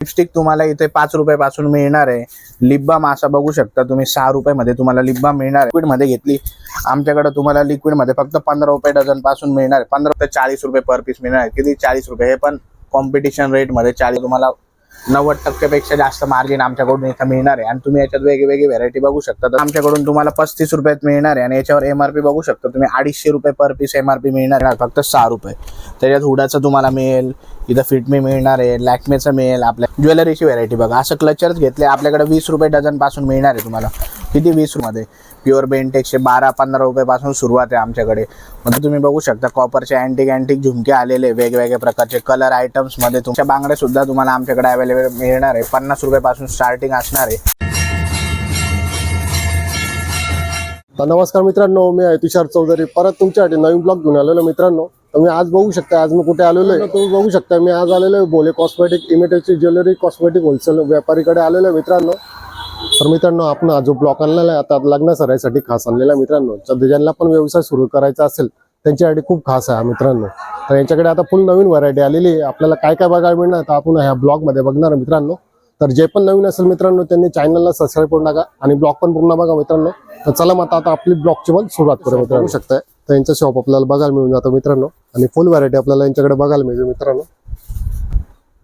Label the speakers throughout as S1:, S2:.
S1: Lipstick तुम्हाला इथे पाच रुपयापासून मिळणार आहे. लिप बाम असा बघू शकता तुम्ही सहा रुपयामध्ये तुम्हाला लिप बाम मिळणार लिक्विडमध्ये घेतली. आमच्याकडे तुम्हाला लिक्विडमध्ये फक्त पंधरा रुपये डझनपासून मिळणार पंधरा ते चाळीस रुपये पर पीस मिळणार आहे. किती? चाळीस रुपये. हे पण कॉम्पिटिशन रेटमध्ये चाळीस तुम्हाला नव्वद टक्क्यापेक्षा जास्त मार्जिन आमच्याकडून इथं मिळणार आहे. आणि तुम्ही याच्यात वेगवेगळी व्हरायटी बघू शकता. तर आमच्याकडून तुम्हाला पस्तीस रुपयात मिळणार आहे. आणि याच्यावर एमआरपी बघू शकता. तुम्ही अडीचशे रुपये पर पीस एमआरपी मिळणार आहे. फक्त सहा रुपये. त्याच्यात हुडाचं तुम्हाला मिळेल. इथं फिटमी मिळणार आहे. लॅक्मेचं मिळेल. आपल्या ज्वेलरीची व्हरायटी बघा. असं क्लचर्स घेतले आपल्याकडे वीस रुपये डझनपासून मिळणार आहे तुम्हाला. किती वीसमध्ये प्युअर बेंटेक्सचे बारा पंधरा रुपयापासून सुरुवात आहे आमच्याकडे. म्हणजे तुम्ही बघू शकता कॉपरचे अँटिक अँटिक झुमके आलेले वेगवेगळ्या प्रकारचे कलर आयटम्समध्ये तुमच्या बांगड्या सुद्धा तुम्हाला आमच्याकडे अवेलेबल मिळणार आहे. पन्नास रुपयापासून स्टार्टिंग असणार आहे.
S2: तर नमस्कार मित्रांनो मी आहे तुषार चौधरी. परत तुमच्यासाठी नवीन ब्लॉग घेऊन आलेलो मित्रांनो. तुम्ही आज बघू शकता आज मी कुठे आलेलो आहे? तुम्ही बघू शकता मी आज आलेलो आहे बोले कॉस्मेटिक इमिटेटची ज्वेलरी कॉस्मेटिक होलसेल व्यापारीकडे आलेलो आहे मित्रांनो. तर मित्रांनो आपण जो ब्लॉक आणलेला आहे आता लग्न सरायसाठी खास आणलेला आहे मित्रांनो. तर ज्यांना पण व्यवसाय सुरू करायचा असेल त्यांच्यासाठी खूप खास आहे मित्रांनो. तर यांच्याकडे आता फुल नवीन व्हरायटी आलेली आहे. आपल्याला काय काय बघायला मिळणार तर आपण ह्या ब्लॉगमध्ये बघणार मित्रांनो. तर जे पण नवीन असेल मित्रांनो त्यांनी चॅनलला सबस्क्राईब करून टाका आणि ब्लॉग पण पूर्ण बघा मित्रांनो. तर चला मग आता आपली ब्लॉगची पण सुरुवात करू मित्रांनो. शकताय तर यांचं शॉप आपल्याला बघायला मिळून जातं मित्रांनो. आणि फुल व्हरायटी आपल्याला यांच्याकडे बघायला मिळते मित्रांनो.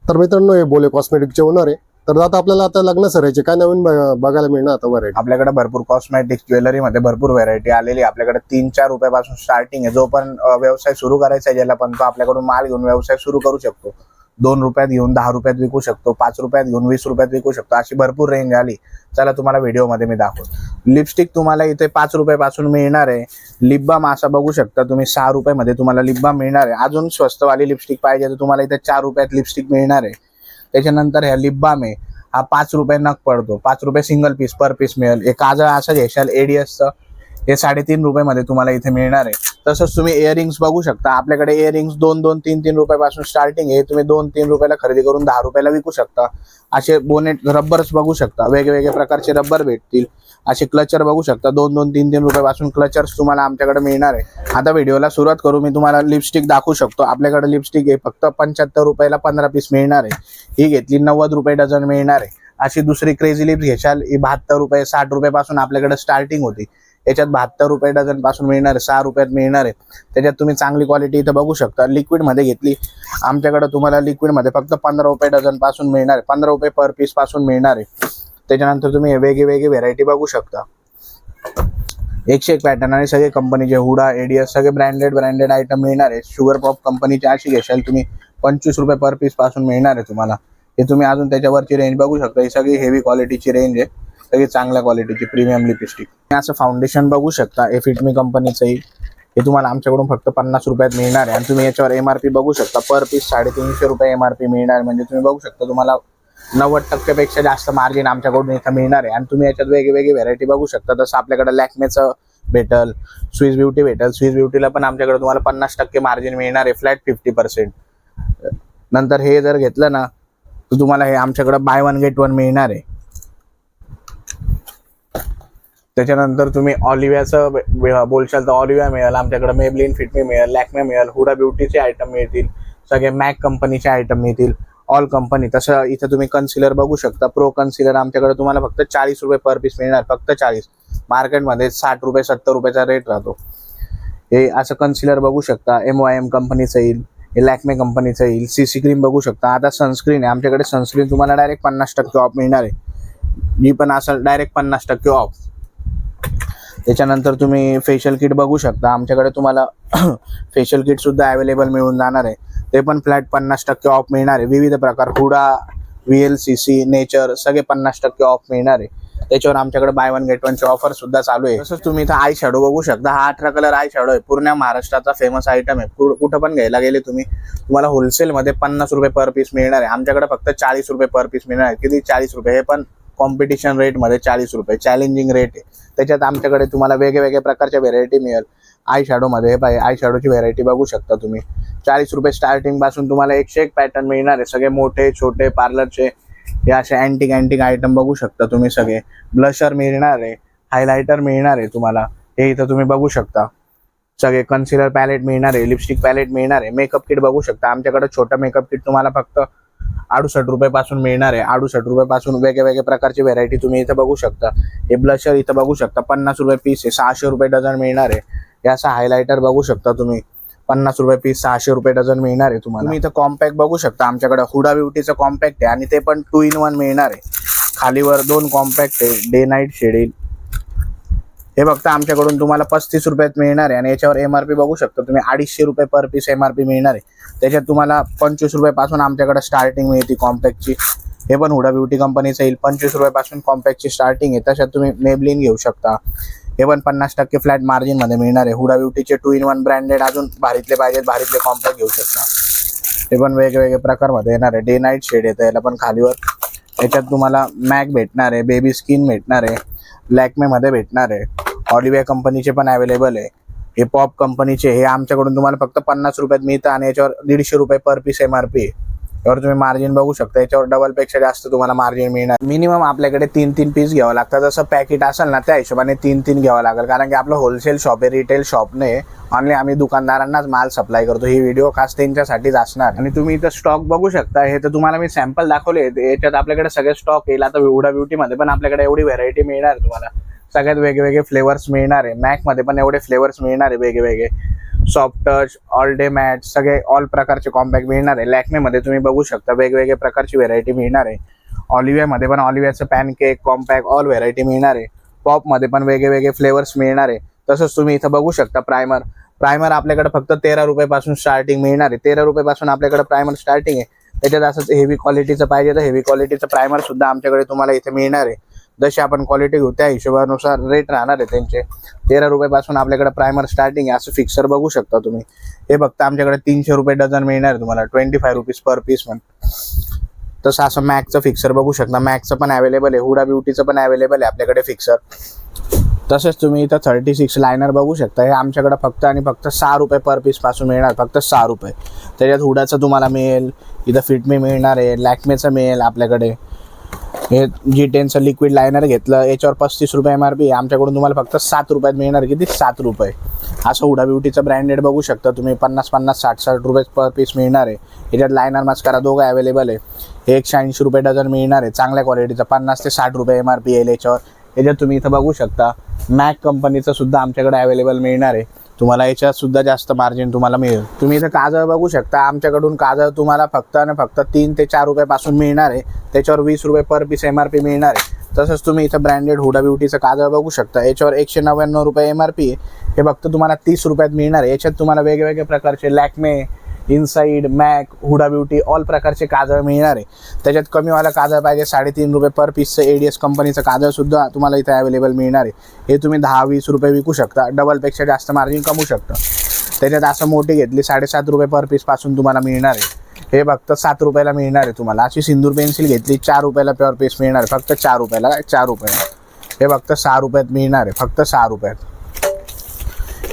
S2: तर मित्रांनो हे बोले कॉस्मेटिकचे ओनर आहे. तर आता आपल्याला आता लग्न सरायचे. काय नवीन ब- बघायला मिळणार आता व्हरायटी
S1: आपल्याकडे भरपूर कॉस्मेटिक्स ज्वेलरीमध्ये भरपूर व्हरायटी आलेली आहे. आपल्याकडे तीन चार रुपयापासून स्टार्टिंग आहे. जो पण व्यवसाय सुरू करायचा आहे ज्याला पण तो आपल्याकडून माल घेऊन व्यवसाय सुरू करू शकतो. दोन रुपयात घेऊन दहा रुपयात विकू शकतो. पाच रुपयात घेऊन वीस रुपयात विकू शकतो. अशी भरपूर रेंज आली. चला तुम्हाला व्हिडिओमध्ये मी दाखवतो. लिपस्टिक तुम्हाला इथे पाच रुपयापासून मिळणार आहे. लिप बाम असा बघू शकता तुम्ही. सहा रुपयामध्ये तुम्हाला लिप बाम मिळणार आहे. अजून स्वस्तवाली लिपस्टिक पाहिजे तर तुम्हाला इथे चार रुपयात लिपस्टिक मिळणार आहे. त्याच्यानंतर ह्या लिप बाम आहे. हा पाच रुपये नग पडतो. पाच रुपये सिंगल पीस पर पीस मिळेल. एक काजळ असं घेशाल एडीएसचं हे साडेतीन रुपयामध्ये तुम्हाला इथे मिळणार आहे. तसंच तुम्ही इयरिंग्स बघू शकता. आपल्याकडे इयरिंग्स दोन दोन तीन तीन रुपयापासून स्टार्टिंग आहे. तुम्ही दोन तीन रुपयाला खरेदी करून दहा रुपयाला विकू शकता. असे बोनेट रब्बर्स बघू शकता. वेगवेगळ्या प्रकारचे रब्बर भेटतील. असे क्लचर बघू शकता. दोन दोन तीन तीन रुपयापासून क्लचर्स तुम्हाला आमच्याकडे मिळणार आहे. आता व्हिडिओला सुरुवात करू. मी तुम्हाला लिपस्टिक दाखवू शकतो. आपल्याकडे लिपस्टिक आहे. फक्त पंच्याहत्तर रुपयाला पंधरा पीस मिळणार आहे. ही घेतली नव्वद रुपये डझन मिळणार आहे. अशी दुसरी क्रेझी लिप्स घेशाल. ही बहात्तर रुपये साठ रुपयापासून आपल्याकडे स्टार्टिंग होती. याच्यात बहात्तर रुपये डझनपासून मिळणार आहे सहा रुपयात मिळणार आहे. त्याच्यात तुम्ही चांगली क्वालिटी इथं बघू शकता. लिक्विडमध्ये घेतली. आमच्याकडं तुम्हाला लिक्विडमध्ये फक्त पंधरा रुपये डझनपासून मिळणार आहे. पंधरा रुपये पर पीसपासून मिळणार आहे. त्याच्यानंतर तुम्ही वेगळी वेगळी व्हेरायटी बघू शकता. एकशे एक पॅटर्न आणि सगळे कंपनीचे हुडा एडीएस सगळे ब्रँडेड ब्रँडेड आयटम मिळणार आहे. शुगर पॉप कंपनीचे अशी घेशाल तुम्ही पंचवीस रुपये पर पीसपासून मिळणार आहे तुम्हाला. हे तुम्ही अजून त्याच्यावरची रेंज बघू शकता. ही सगळी हेवी क्वालिटीची रेंज आहे. सगळी चांगल्या क्वालिटीची प्रीमियम लिपस्टिक असं फाउंडेशन बघू शकता. हे फिटमी कंपनीचंही हे तुम्हाला आमच्याकडून फक्त पन्नास रुपयात मिळणार आहे. आणि तुम्ही याच्यावर एम आर पी बघू शकता. पर पीस साडेतीनशे रुपये एमआरपी मिळणार. म्हणजे तुम्ही बघू शकता तुम्हाला नव्वद टक्क्यापेक्षा जास्त मार्जिन आमच्याकडून इथं मिळणार आहे. आणि तुम्ही याच्यात वेगवेगळी व्हरायटी बघू शकता. जसं आपल्याकडे लॅक्मेचं भेटल स्विस ब्युटी भेटल. स्विस ब्युटीला पण आमच्याकडे तुम्हाला पन्नास टक्के मार्जिन मिळणार आहे. फ्लॅट फिफ्टी पर्सेंट नंतर हे जर घेतलं ना तर तुम्हाला हे आमच्याकडे बाय वन गेट वन मिळणार आहे. त्याच्यानंतर तुम्ही ऑलिव्याचं बोलशाल तर ऑलिव्या मिळेल आमच्याकडे मेबलिन फिटमी मिळेल लॅक्मे मिळेल हुडा ब्युटीचे आयटम मिळतील सगळे मॅक कंपनीचे आयटम मिळतील ऑल कंपनी तसं इथं तुम्ही कन्सिलर बघू शकता. प्रो कन्सिलर आमच्याकडे तुम्हाला फक्त चाळीस रुपये पर पीस मिळणार फक्त चाळीस. मार्केटमध्ये साठ रुपये सत्तर रुपयाचा रेट राहतो. हे असं कन्सिलर बघू शकता. एम वाय एम कंपनीचं येईल हे लॅक्मे कंपनीचं येईल सी सी क्रीम बघू शकता. आता सनस्क्रीन आहे. आमच्याकडे सनस्क्रीन तुम्हाला डायरेक्ट पन्नास टक्के ऑफ मिळणार आहे. जी पण असं डायरेक्ट पन्नास टक्के ऑफ त्याच्यानंतर तुम्ही फेशियल किट बघू शकता. आमच्याकडे तुम्हाला फेशियल किट सुद्धा अवेलेबल मिळून जाणार आहे. ते पण फ्लॅट पन्नास टक्के ऑफ मिळणार आहे. विविध प्रकार Huda V L C C nature सगळे पन्नास टक्के ऑफ मिळणार आहे. त्याच्यावर आमच्याकडे बाय वन गेट वनची ऑफर सुद्धा चालू आहे. तसंच तुम्ही इथं आय शॅडो बघू शकता. हा अठरा कलर आय शॅडो आहे. पूर्ण महाराष्ट्राचा फेमस आयटम आहे. कु- कुठं पण घ्यायला गेले तुम्ही तुम्हाला होलसेलमध्ये पन्नास रुपये पर पीस मिळणार आहे. आमच्याकडे फक्त चाळीस रुपये पर पीस मिळणार आहे. किती? चाळीस रुपये. हे पण कॉम्पिटिशन रेटमध्ये चाळीस रुपये. चॅलेंजिंग रेट आहे. त्याच्यात आमच्याकडे तुम्हाला वेगवेगळ्या प्रकारच्या व्हेरायटी मिळेल. आय शॅडोमध्ये हे पाहिजे आय शॅडोची व्हेरायटी बघू शकता तुम्ही. चाळीस रुपये स्टार्टिंगपासून तुम्हाला एकशे एक पॅटर्न मिळणार आहे. सगळे मोठे छोटे पार्लरचे हे असे अँटिक अँटिक आयटम बघू शकता तुम्ही सगळे. ब्लशर मिळणार आहे. हायलायटर मिळणार आहे तुम्हाला. हे इथं तुम्ही बघू शकता. सगळे कन्सिलर पॅलेट मिळणार आहे. लिपस्टिक पॅलेट मिळणार आहे. मेकअप किट बघू शकता. आमच्याकडे छोटं मेकअप किट तुम्हाला फक्त अडुसष्ट रुपयापासून मिळणार आहे. अडुसष्ट रुपयापासून वेगळ्या वेगळ्या प्रकारची व्हेरायटी तुम्ही इथं बघू शकता. हे ब्लशर इथं बघू शकता. पन्नास रुपये पीस आहे. सहाशे रुपये डझन मिळणार आहे. हे असं हायलायटर बघू शकता तुम्ही. पन्नास रुपये पीस सहाशे रुपये डझन मिळणार आहे तुम्हाला. तुम्ही इथं कॉम्पॅक्ट बघू शकता. आमच्याकडे हुडा ब्युटीचं कॉम्पॅक्ट आहे आणि ते पण टू इन वन मिळणार आहे. खालीवर दोन कॉम्पॅक्ट आहे. डे नाईट शेडेल हे फक्त आमच्याकडून तुम्हाला पस्तीस रुपयात मिळणार आहे आणि याच्यावर एम आर पी बघू शकता. तुम्ही अडीचशे रुपये per piece M R P मिळणार आहे. त्याच्यात तुम्हाला पंचवीस रुपयापासून आमच्याकडे स्टार्टिंग मिळते कॉम्पॅक्टची हे पण हुडा ब्युटी कंपनीचं येईल. पंचवीस रुपयापासून कॉम्पॅक्टची स्टार्टिंग आहे. तशात तुम्ही मेबलिन घेऊ शकता. हे पण पन्नास टक्के फ्लॅट मार्जिनमध्ये मिळणार आहे. हुडा ब्युटीचे टू इन वन ब्रँडेड अजून भारीतले पाहिजेत. भारीतले कॉम्पॅक्ट घेऊ शकता. हे पण वेगवेगळे प्रकारमध्ये येणार आहे. डे नाईट शेड येतं. याला पण खालीवर. याच्यात तुम्हाला मॅक भेटणार आहे. बेबी स्किन भेटणार आहे. लॅकमेमध्ये भेटणार आहे. ऑलिव्या कंपनीचे पण अवेलेबल आहे. हे पॉप कंपनीचे हे आमच्याकडून तुम्हाला फक्त पन्नास रुपयात मिळतं आणि याच्यावर दीडशे रुपये per piece M R P यावर तुम्ही मार्जिन बघू शकता. याच्यावर डबलपेक्षा जास्त तुम्हाला मार्जिन मिळणार. मिनिमम आपल्याकडे तीन तीन पीस घ्यावं लागतं. जसं पॅकेट असेल ना त्या हिशोबाने तीन तीन घ्यावं लागेल. कारण की आपलं होलसेल शॉप आहे रिटेल शॉप नाही ऑनली आम्ही दुकानदारांनाच माल सप्लाय करतो. ही व्हिडिओ खास त्यांच्यासाठीच असणार. आणि तुम्ही इथं स्टॉक बघू शकता. हे तर तुम्हाला मी सॅम्पल दाखवले. याच्यात आपल्याकडे सगळे स्टॉक येईल. आता विवडा ब्युटीमध्ये पण आपल्याकडे एवढी व्हरायटी मिळणार तुम्हाला. सगळ्यात वेगवेगळे फ्लेवर्स मिळणार. आहे मॅकमध्ये पण एवढे फ्लेवर्स मिळणार आहे वेगवेगळे. Soft touch all day matte सगळे ऑल प्रकारचे कॉम्पॅक्ट मिळणार. आहे लॅक्मेमध्ये तुम्ही बघू शकता वेगवेगळे प्रकारची व्हेरायटी मिळणार. आहे ऑलिव्यामध्ये पण ऑलिव्याचं पॅनकेक कॉम्पॅक्ट ऑल व्हेरायटी मिळणार. आहे पॉपमध्ये पण वेगवेगळे फ्लेवर्स मिळणार. आहे तसंच तुम्ही इथं बघू शकता प्रायमर प्रायमर आपल्याकडे फक्त तेरा रुपयापासून स्टार्टिंग मिळणार. आहे तेरा रुपयापासून आपल्याकडे प्रायमर स्टार्टिंग आहे. त्याच्यात असंच हेवी क्वालिटीचं पाहिजे तर हेवी क्वालिटीचं प्रायमर सुद्धा आमच्याकडे तुम्हाला इथे मिळणार. आहे जशी आपण क्वालिटी घेऊ त्या हिशोबानुसार रेट राहणार आहे त्यांचे. तेरा रुपयापासून आपल्याकडे प्रायमर स्टार्टिंग आहे असं फिक्सर बघू शकता तुम्ही. हे फक्त आमच्याकडे तीनशे रुपये डझन मिळणार आहे तुम्हाला twenty five rupees per piece पण तसं असं मॅकचं फिक्सर बघू शकता. मॅकचं पण अवेलेबल आहे हुडा ब्युटीचं पण अवेलेबल आहे आपल्याकडे फिक्सर तसेच तुम्ही इथं थर्टी सिक्स लायनर बघू शकता. हे आमच्याकडे फक्त आणि फक्त सहा रुपये पर पीसपासून मिळणार फक्त सहा रुपये. त्याच्यात हुडाचं तुम्हाला मिळेल इथं फिटमी मिळणार आहे लॅक्मेचं मिळेल आपल्याकडे. हे जी टेनचं लिक्विड लायनर घेतलं याच्यावर पस्तीस रुपये एम आर पी आमच्याकडून तुम्हाला फक्त सात रुपयात मिळणार किती? सात रुपये. असं हुडा ब्युटीचं ब्रँडेड बघू शकता तुम्ही. पन्नास पन्नास साठ साठ रुपये पर पीस मिळणार आहे. याच्यात लायनर मास्कारा दोघं अवेलेबल आहे. हे एकशे ऐंशी रुपये डझन मिळणार आहे. चांगल्या क्वालिटीचं पन्नास ते साठ रुपये एम आर पी येईल याच्यावर. याच्यात तुम्ही इथं बघू शकता. मॅक कंपनीचं सुद्धा आमच्याकडे अवेलेबल मिळणार आहे. तुम्हाला याच्यात सुद्धा जास्त मार्जिन तुम्हाला मिळेल. तुम्ही इथं काजळ बघू शकता. आमच्याकडून काजळ तुम्हाला फक्त आणि फक्त तीन ते चार रुपयापासून मिळणार आहे. त्याच्यावर वीस रुपये per piece M R P मिळणार आहे. तसंच तुम्ही इथं ब्रँडेड हुडा ब्युटीचं काजळ बघू शकता. याच्यावर एकशे नव्याण्णव रुपये एम आर पी हे फक्त तुम्हाला तीस रुपयात मिळणार आहे. याच्यात तुम्हाला वेगवेगळ्या प्रकारचे Lakme inside Mac Huda Beauty all प्रकारचे काजळ मिळणार आहे. त्याच्यात कमीवाला काजळ पाहिजे साडेतीन रुपये पर पीसचं ए डी एस कंपनीचं काजळसुद्धा तुम्हाला इथे अवेलेबल मिळणार आहे. हे तुम्ही दहा वीस रुपये विकू शकता. डबलपेक्षा जास्त मार्जिन कमवू शकता. त्याच्यात असं मोठी घेतली साडेसात रुपये पर पीसपासून तुम्हाला मिळणार आहे. हे फक्त सात रुपयाला मिळणार आहे तुम्हाला. अशी सिंदूर पेन्सिल घेतली चार रुपयाला प्युअर पीस मिळणार आहे. फक्त चार रुपयाला चार रुपयाला. हे फक्त सहा रुपयात मिळणार आहे. फक्त सहा रुपयात.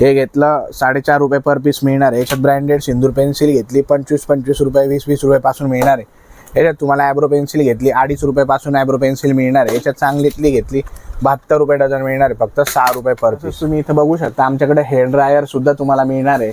S1: हे घेतलं साडेचार रुपये पर पीस मिळणार आहे. याच्यात ब्रँडेड सिंदूर पेन्सिल घेतली पंचवीस पंचवीस रुपये वीस वीस रुपयापासून मिळणार आहे. याच्यात तुम्हाला ॲब्रो पेन्सिल घेतली अडीच रुपयापासून ॲब्रो पेन्सिल मिळणार आहे. याच्यात चांगलीतली घेतली बहात्तर रुपये डझन मिळणार आहे. फक्त सहा रुपये पर पीस तुम्ही इथं बघू शकता आमच्याकडे हेअर ड्रायर सुद्धा तुम्हाला मिळणार आहे.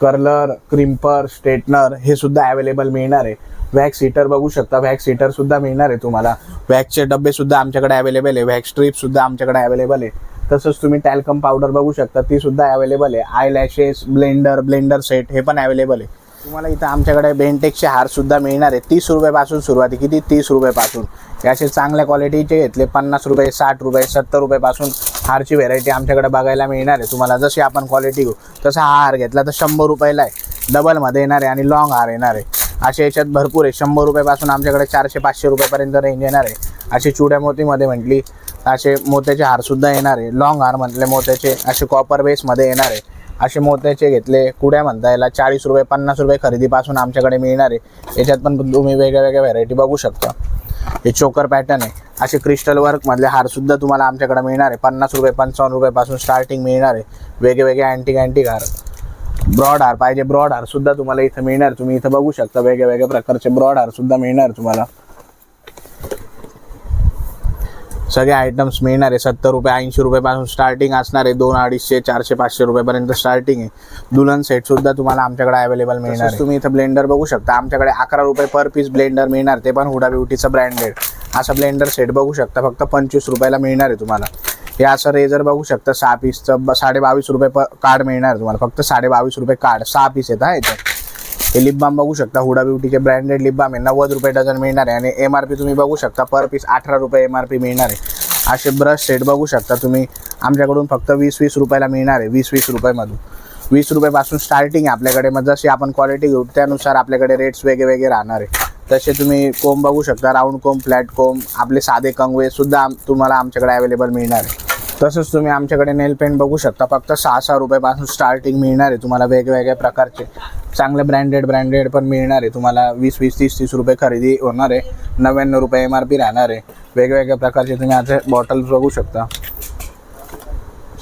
S1: कर्लर क्रिम्पर स्ट्रेटनर हे सुद्धा अवेलेबल मिळणार आहे. वॅक्स हिटर बघू शकता वॅक्स हिटर सुद्धा मिळणार आहे तुम्हाला. वॅक्सचे डबे सुद्धा आमच्याकडे अवेलेबल आहे. वॅक्स स्ट्रीप सुद्धा आमच्याकडे अवेलेबल आहे. तसंच तुम्ही टॅल्कम पावडर बघू शकता ती सुद्धा अवेलेबल आहे. Eye lashes blender blender set हे पण अवेलेबल आहे. तुम्हाला इथं आमच्याकडे बेंटेक्सचे हार सुद्धा मिळणार आहे. तीस रुपयापासून सुरुवाती किती? तीस रुपयापासून. असे चांगल्या क्वालिटीचे घेतले. पन्नास रुपये साठ रुपये सत्तर रुपयापासून हारची व्हेरायटी आमच्याकडे बघायला मिळणार आहे. तुम्हाला जशी आपण क्वालिटी घेऊ तसा हा हार घेतला तर शंभर रुपयाला आहे. डबलमध्ये येणार आहे आणि लॉंग हार येणार आहे. असे याच्यात भरपूर आहे. शंभर रुपयापासून आमच्याकडे चारशे पाचशे रुपयापर्यंत रेंज येणार आहे. अशी चुड्या मोतीमध्ये म्हटली असे मोत्याचे हारसुद्धा येणार आहे. लॉंग हार म्हटले मोत्याचे असे कॉपर बेसमध्ये येणार आहे. असे मोत्याचे घेतले कुड्या म्हणता याला चाळीस रुपये पन्नास रुपये खरेदीपासून आमच्याकडे मिळणार आहे. याच्यात पण तुम्ही वेगळ्या वेगळ्या व्हरायटी बघू शकता. हे चोकर पॅटर्न आहे. असे क्रिस्टल वर्कमधले हारसुद्धा तुम्हाला आमच्याकडे मिळणार आहे. पन्नास रुपये पंचावन्न रुपयापासून स्टार्टिंग मिळणार आहे. वेगवेगळे अँटिक अँटिक हार. ब्रॉड हार पाहिजे ब्रॉड हारसुद्धा तुम्हाला इथं मिळणार तुम्ही इथं बघू शकता वेगळ्या वेगळ्या प्रकारचे ब्रॉड हारसुद्धा मिळणार तुम्हाला. सगळे आयटम्स मिळणार आहे. सत्तर रुपये ऐंशी रुपयापासून स्टार्टिंग असणार आहे. दोन अडीचशे चारशे पाचशे रुपयापर्यंत स्टार्टिंग आहे. दुल्हन सेट सुद्धा तुम्हाला आमच्याकडे अवेलेबल मिळणार आहे. तुम्ही इथं ब्लेंडर बघू शकता. आमच्याकडे अकरा रुपये पर पीस ब्लेंडर मिळणार. ते पण हुडा ब्युटीचं ब्रँडेड असं ब्लेंडर सेट बघू शकता. फक्त पंचवीस रुपयाला मिळणार आहे तुम्हाला. हे असं रेझर बघू शकता. सहा पीसचं साडे बावीस रुपये प कार्ड मिळणार तुम्हाला. फक्त साडे बावीस रुपये कार्ड सहा पीस येत हा याच्यात. हे लिप बाम बघू शकता. हुडा ब्युटीचे ब्रँडेड लिप बाम आहे नव्वद रुपये डझन मिळणार आहे. आणि एम आर पी तुम्ही बघू शकता. पर पीस अठरा रुपये एम आर पी मिळणार आहे. असे ब्रश सेट बघू शकता तुम्ही. आमच्याकडून फक्त वीस वीस रुपयाला मिळणार आहे. वीस वीस रुपयामधून. वीस रुपयापासून स्टार्टिंग आहे आपल्याकडे. मग जशी आपण क्वालिटी घेऊ त्यानुसार आपल्याकडे रेट्स वेगळे वेगळे राहणार आहे. तसे तुम्ही कोंब बघू शकता. राऊंड कोंब फ्लॅट कोंब आपले साधे कंगवे सुद्धा आम- तुम्हाला आमच्याकडे अवेलेबल मिळणार आहे. तसंच तुम्ही आमच्याकडे नेल पेंट बघू शकता. फक्त सहा सहा रुपयापासून स्टार्टिंग मिळणार आहे तुम्हाला वेगवेगळ्या प्रकारचे. चांगले ब्रँडेड ब्रँडेड पण मिळणार आहे. तुम्हाला वीस वीस तीस तीस रुपये खरेदी होणार आहे. नव्याण्णव रुपये एम आर पी राहणार आहे. वेगवेगळ्या प्रकारचे तुम्ही आता बॉटल्स बघू शकता.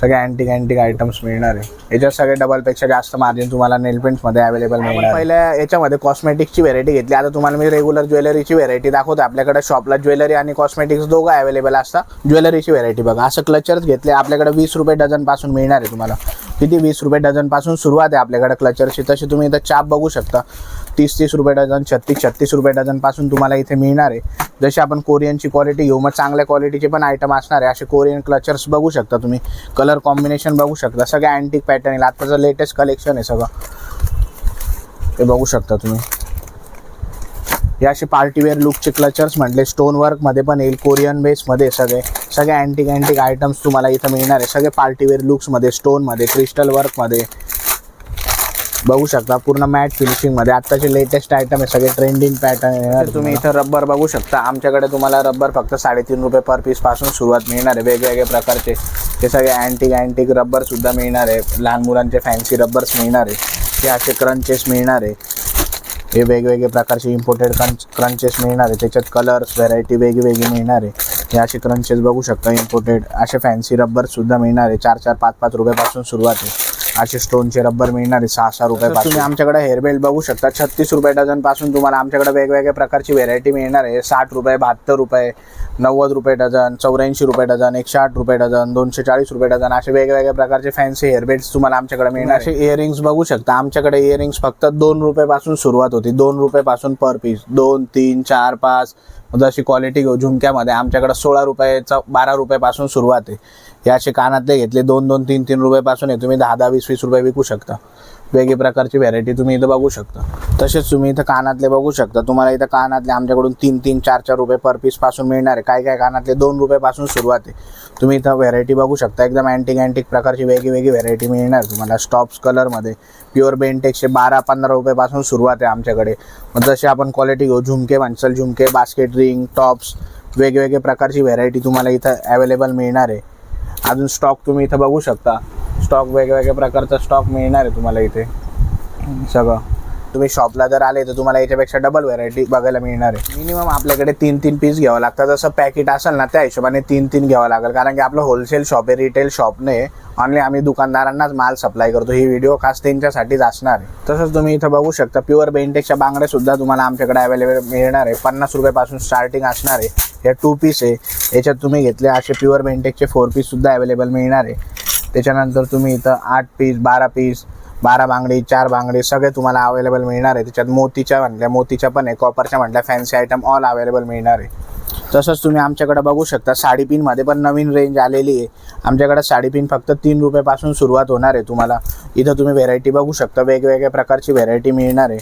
S1: सगळे अँटिक अँटिक आयटम्स मिळणार आहे. याच्यात सगळे डबलपेक्षा जास्त मार्जिन तुम्हाला नेल पेंट्समध्ये अवेलेबल मिळणार. पहिल्या याच्यामध्ये कॉस्मेटिक्सची व्हेरायटी घेतली. आता तुम्हाला मी रेग्युलर ज्वेलरीची व्हेरायटी दाखवतो आपल्याकडे शॉपला ज्वेलरी आणि कॉस्मेटिक्स दोघं अवेलेबल असतात. ज्वेलरीची व्हेरायटी बघा. असं क्लचर्स घेतले. आपल्याकडे वीस रुपये डझनपासून मिळणार आहे तुम्हाला. किती? वीस रुपये डझनपासून सुरुवात आहे आपल्याकडे क्लचरची तशी तुम्ही इथं चाप बघू शकता. तीस तीस रुपये डझन छत्तीस छत्तीस रुपये डझनपासून तुम्हाला इथे मिळणार आहे. जशी आपण कोरियनची क्वालिटी घेऊ मग चांगल्या क्वालिटीचे पण आयटम असणार आहे. असे कोरियन क्लचर्स बघू शकता तुम्ही. कलर कॉम्बिनेशन बघू शकता. सगळ्या अँटिक पॅटर्न येईल आत्ताचं लेटेस्ट कलेक्शन आहे सगळं. ते बघू शकता तुम्ही. हे असे पार्टीवेअर लुकचे क्लचर्स म्हटले. स्टोन वर्कमध्ये पण येईल. कोरियन बेसमध्ये सगळे. सगळे अँटिक अँटिक आयटम्स तुम्हाला इथं मिळणार आहे. सगळे पार्टीवेअर लुक्समध्ये स्टोनमध्ये क्रिस्टल वर्कमध्ये बघू शकता. पूर्ण मॅट फिनिशिंगमध्ये आत्ताचे लेटेस्ट आयटम आहे सगळे ट्रेंडिंग पॅटर्न येणार तुम्ही इथं रबर बघू शकता. आमच्याकडे तुम्हाला रबर फक्त साडेतीन रुपये पर पीसपासून सुरुवात मिळणार आहे. वेगवेगळे प्रकारचे ते सगळे अँटिक अँटिक रबर सुद्धा मिळणार आहे. लहान मुलांचे फॅन्सी रबर्स मिळणार आहे. ते असे क्रंचेस मिळणार आहे. हे वेगवेगळे प्रकारचे इम्पोर्टेड क्रंच क्रंचेस मिळणार आहे. त्याच्यात कलर्स व्हरायटी वेगवेगळी मिळणार आहे. हे असे क्रंचेस बघू शकता इम्पोर्टेड असे फॅन्सी रबर सुद्धा मिळणार आहे. चार चार पाच पाच रुपयापासून सुरुवात आहे. असे स्टोनचे रबर मिळणार आहे सहा सहा रुपये तुम्ही आमच्याकडे हेअर बेल्ट बघू शकता. छत्तीस रुपये डझनपासून तुम्हाला आमच्याकडे वेगवेगळ्या प्रकारची व्हेरायटी मिळणार आहे. साठ रुपये बहात्तर रुपये नव्वद रुपये डझन चौऱ्याऐंशी रुपये डझन एकशे आठ रुपये डझन दोनशे चाळीस रुपये डझन असे वेगवेगळ्या प्रकारचे फॅन्सी हेअर बेल्ट्स तुम्हाला आमच्याकडे मिळणार असे इयरिंग्स बघू शकता. आमच्याकडे इयरिंग्स फक्त दोन रुपयापासून सुरुवात होती. दोन रुपयापासून पर पीस दोन तीन चार पाच जशी क्वालिटी घेऊ झुमक्यामध्ये. आमच्याकडे सोळा रुपयाचा बारा रुपयापासून सुरुवात आहे. हे असे कानातले घेतले दोन दोन तीन तीन रुपयापासून आहे तुम्ही दहा दहा वीस वीस रुपये विकू शकता. वेगळी प्रकारची व्हरायटी तुम्ही इथं बघू शकता. तसेच तुम्ही इथं कानातले बघू शकता. तुम्हाला इथं कानातले आमच्याकडून तीन तीन चार चार रुपये पर पीसपासून मिळणार आहे. काय काय कानातले? दोन रुपयापासून सुरुवात आहे. तुम्ही इथं व्हरायटी बघू शकता. एकदम अँटिक अँटिक प्रकारची वेगळी वेगळी व्हरायटी मिळणार तुम्हाला. स्टॉप्स कलरमध्ये प्युअर बेंटेक्सचे बारा पंधरा रुपयापासून सुरुवात आहे आमच्याकडे. मग जसे आपण क्वालिटी घेऊ झुमके म्हणसल झुमके बास्केट रिंग टॉप्स वेगवेगळे प्रकारची व्हेरायटी तुम्हाला इथं अवेलेबल मिळणार आहे. अजून स्टॉक तुम्ही इथं बघू शकता. स्टॉक वेगवेगळ्या प्रकारचा स्टॉक मिळणार आहे तुम्हाला इथे. सगळं. तुम्ही शॉपला जर आले तर तुम्हाला याच्यापेक्षा डबल व्हरायटी बघायला मिळणार आहे. मिनिमम आपल्याकडे तीन तीन पीस घ्यावं लागतं. जसं पॅकेट असेल ना त्या हिशोबाने तीन तीन घ्यावं लागेल. कारण की आपलं होलसेल शॉप आहे रिटेल शॉप नाही. ऑनलाईन आम्ही दुकानदारांनाच माल सप्लाय करतो. ही व्हिडिओ खास त्यांच्यासाठीच असणार आहे. तसंच तुम्ही इथं बघू शकता प्युअर बेंटेक्सच्या बांगड्या सुद्धा तुम्हाला आमच्याकडे अवेलेबल मिळणार आहे. पन्नास रुपयापासून स्टार्टिंग असणार आहे. या टू पीस आहे. याच्यात तुम्ही घेतले असे प्युअर बेंटेकचे फोर पीस सुद्धा अवेलेबल मिळणार आहे. त्याच्यानंतर तुम्ही इथं आठ पीस बारा पीस बारा बांगडी चार बांगडी सगळे तुम्हाला अवेलेबल मिळणार आहे. त्याच्यात मोतीच्या म्हटल्या मोतीच्या पण आहे कॉपरच्या म्हटल्या फॅन्सी आयटम ऑल अवेलेबल मिळणार आहे. तसंच तुम्ही आमच्याकडे बघू शकता साडीपिनमध्ये पण नवीन रेंज आलेली आहे. आमच्याकडे साडीपिन फक्त तीन रुपयापासून सुरुवात होणार आहे तुम्हाला. इथं तुम्ही व्हेरायटी बघू शकता वेगवेगळ्या प्रकारची व्हेरायटी मिळणार आहे.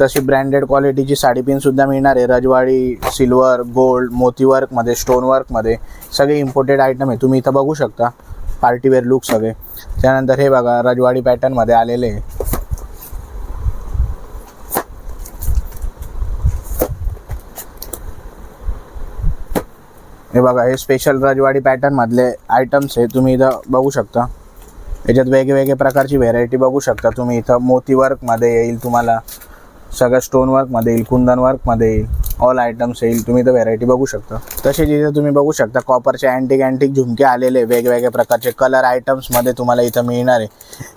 S1: तशी ब्रँडेड क्वालिटीची साडीपिनसुद्धा मिळणार आहे. रजवाडी सिल्वर गोल्ड मोतीवर्कमध्ये स्टोनवर्कमध्ये सगळे इम्पोर्टेड आयटम आहे. तुम्ही इथं बघू शकता. पार्टीवेअर लुक सगळे. त्यानंतर हे बघा रजवाडी पॅटर्नमध्ये आलेले. हे बघा हे स्पेशल रजवाडी पॅटर्न मधले आयटम्स आहे तुम्ही इथं बघू शकता. याच्यात वेगवेगळे प्रकारची व्हेरायटी बघू शकता तुम्ही. इथं मोती वर्कमध्ये येईल तुम्हाला. सगळं स्टोन वर्कमध्ये येईल कुंदन वर्कमध्ये येईल. ऑल आयटम्स येईल तुम्ही तर व्हेरायटी बघू शकता. तसेच इथं तुम्ही बघू शकता कॉपरचे अँटिक अँटिक झुमके आलेले वेगवेगळ्या प्रकारचे कलर आयटम्समध्ये तुम्हाला इथं मिळणार आहे.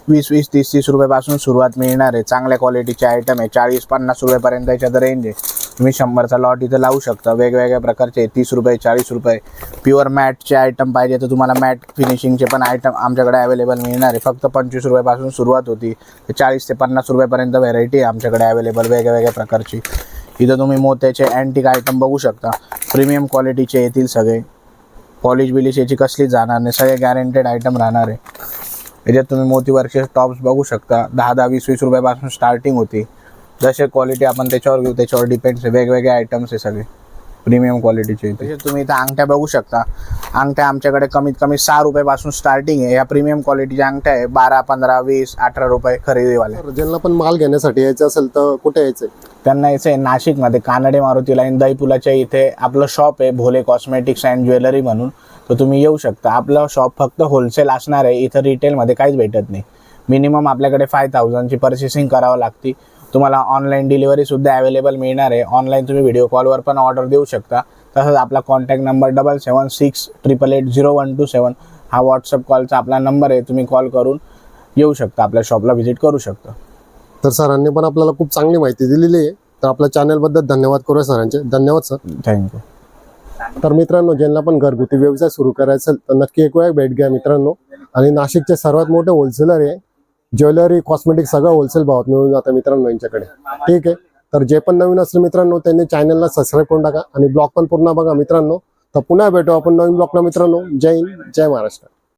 S1: वीस वीस तीस तीस रुपयापासून सुरुवात मिळणार आहे. चांगल्या क्वालिटीचे आयटम आहे. चाळीस पन्नास रुपयापर्यंत याच्यात रेंज आहे. तुम्ही शंभरचा लॉट इथं लावू शकता. वेगवेगळ्या प्रकारचे तीस रुपये चाळीस रुपये. प्युअर मॅटचे आयटम पाहिजे तर तुम्हाला मॅट फिनिशिंगचे पण आयटम आमच्याकडे अवेलेबल मिळणार आहे. फक्त पंचवीस रुपयापासून सुरुवात होती. तर चाळीस ते पन्नास रुपयापर्यंत व्हेरायटी आहे आमच्याकडे अवेलेबल वेगवेगळ्या प्रकारची. इथं तुम्ही मोत्याचे अँटिक आयटम बघू शकता. प्रीमियम क्वालिटीचे येतील सगळे. पॉलिश बिलिश याची कसलीच जाणार नाही. सगळे गॅरंटेड आयटम राहणार आहे. याच्यात तुम्ही मोतीवरचे टॉप्स बघू शकता. दहा दहा वीस वीस रुपयापासून स्टार्टिंग होती. जसे क्वालिटी आपण त्याच्यावर घेऊ त्याच्यावर डिपेंड्स आहे. वेगवेगळे आयटम्स आहे सगळे. प्रीमियम क्वालिटीचे त्याच्यात तुम्ही इथं अंगठ्या बघू शकता. अंगठ्या आमच्याकडे कमीत कमी सहा रुपयापासून स्टार्टिंग आहे. या प्रीमियम क्वालिटीच्या अंगठ्या आहे बारा पंधरा वीस अठरा रुपये खरेदीवाले.
S2: तर ज्यांना पण माल घेण्यासाठी यायचं असेल तर कुठे यायचं
S1: त्यांना यायचं आहे नाशिकमध्ये कानडे मारुती लाईन दहीपुलाच्या इथे आपलं शॉप आहे भोले कॉस्मेटिक्स अँड ज्वेलरी म्हणून. तर तुम्ही येऊ शकता. आपलं शॉप फक्त होलसेल असणार आहे. इथं रिटेलमध्ये काहीच भेटत नाही. मिनिमम आपल्याकडे फाय थाउजंडची पर्चेसिंग करावं लागते. तुम्हाला ऑनलाईन डिलिव्हरीसुद्धा अवेलेबल मिळणार आहे. ऑनलाईन तुम्ही व्हिडिओ कॉलवर पण ऑर्डर देऊ शकता. तसंच आपला contact number double seven six triple eight zero one two seven हा व्हॉट्सअप कॉलचा आपला नंबर आहे. तुम्ही कॉल करून येऊ शकता. आपल्या शॉपला व्हिजिट करू शकता.
S2: तर सरांनी पण आपल्याला खूप चांगली माहिती दिलेली आहे. तर आपल्या चॅनलबद्दल धन्यवाद करूया सरांचे धन्यवाद सर.
S1: थँक्यू
S2: तर मित्रांनो ज्यांना पण घरगुती व्यवसाय सुरू करायचा असेल तर नक्की एक वेळा भेट घ्या मित्रांनो. आणि नाशिकचे सर्वात मोठे होलसेलर आहे. ज्वेलरी कॉस्मेटिक सगळं होलसेल भावात मिळून जातं मित्रांनो यांच्याकडे. ठीक आहे? तर जे पण नवीन असले मित्रांनो त्यांनी चॅनलला सबस्क्राईब करून टाका. आणि ब्लॉग पण पूर्ण बघा मित्रांनो. तर पुन्हा भेटू आपण नवीन ब्लॉगला मित्रांनो. जय हिंद जय महाराष्ट्र.